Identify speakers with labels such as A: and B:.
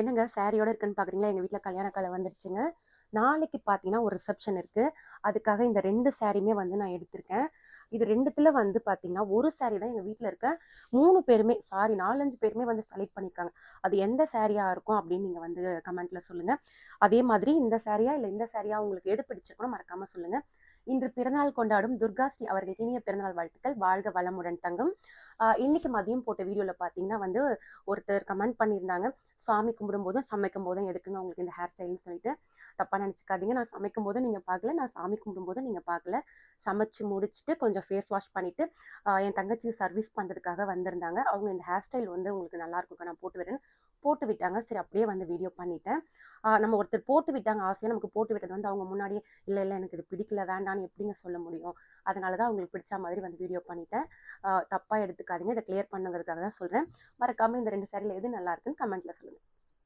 A: என்னங்க சாரியோட இருக்குன்னு பார்க்குறீங்களா எங்கள் வீட்டில் கல்யாண காலம் வந்துருச்சுங்க. நாளைக்கு பார்த்தீங்கன்னா ஒரு ரிசப்ஷன் இருக்குது அதுக்காக இந்த ரெண்டு சாரியுமே வந்து நான் எடுத்திருக்கேன். இது ரெண்டுத்துல வந்து பார்த்தீங்கன்னா ஒரு saree தான் எங்கள் வீட்டில் இருக்க. மூணு பேருமே சாரி நாலஞ்சு பேருமே வந்து செலக்ட் பண்ணியிருக்காங்க அது எந்த சாரியாக இருக்கும் அப்படின்னு நீங்கள் வந்து கமெண்ட்டில் சொல்லுங்கள் அதே மாதிரி இந்த சாரியா இல்லை இந்த சாரியா உங்களுக்கு எது பிடிச்சிருக்கணும் மறக்காமல் சொல்லுங்கள் இன்று பிறநாள் கொண்டாடும் துர்கா ஸ்ரீ அவர்களுக்கு இனிய பிறநாள் வாழ்த்துக்கள். வாழ்க வளமுடன் தங்கம். இன்னைக்கு மதியம் போட்ட வீடியோவில் பார்த்தீங்கன்னா வந்து ஒருத்தர் கமெண்ட் பண்ணியிருந்தாங்க. சாமி கும்பிடும் போதும் சமைக்கும் போதும் எதுக்குங்க உங்களுக்கு இந்த ஹேர் ஸ்டைல்னு சொல்லிட்டு தப்பாக நினச்சிக்காதீங்க. நான் சமைக்கும் போதும் நீங்கள் பார்க்கல நான் சாமி கும்பிடும் போதும் நீங்கள் பார்க்கல சமைச்சு முடிச்சுட்டு கொஞ்சம் ஃபேஸ் வாஷ் பண்ணிவிட்டு என் தங்கச்சி சர்வீஸ் பண்ணுறதுக்காக வந்திருந்தாங்க. அவங்க இந்த ஹேர் ஸ்டைல் வந்து உங்களுக்கு நல்லா இருக்கும்க்கா நான் போட்டு வரேன் போட்டு விட்டாங்க. சரி அப்படியே வந்து வீடியோ பண்ணிட்டேன். நம்ம ஒருத்தர் போட்டு விட்டாங்க. ஆசையாக நமக்கு போட்டு விட்டது வந்து அவங்க முன்னாடியே இல்லை இல்லை எனக்கு இது பிடிக்கல வேண்டான்னு எப்படிங்க சொல்ல முடியும்? அதனால தான் அவங்களுக்கு பிடிச்ச மாதிரி வந்து வீடியோ பண்ணிட்டேன். தப்பாக எடுத்துக்காதீங்க. இதை கிளியர் பண்ணுங்கிறதுக்காக தான் சொல்கிறேன் மறக்காமல் இந்த ரெண்டு சாரியில் எது நல்லா இருக்குன்னு கமெண்ட்டில் சொல்லுங்கள்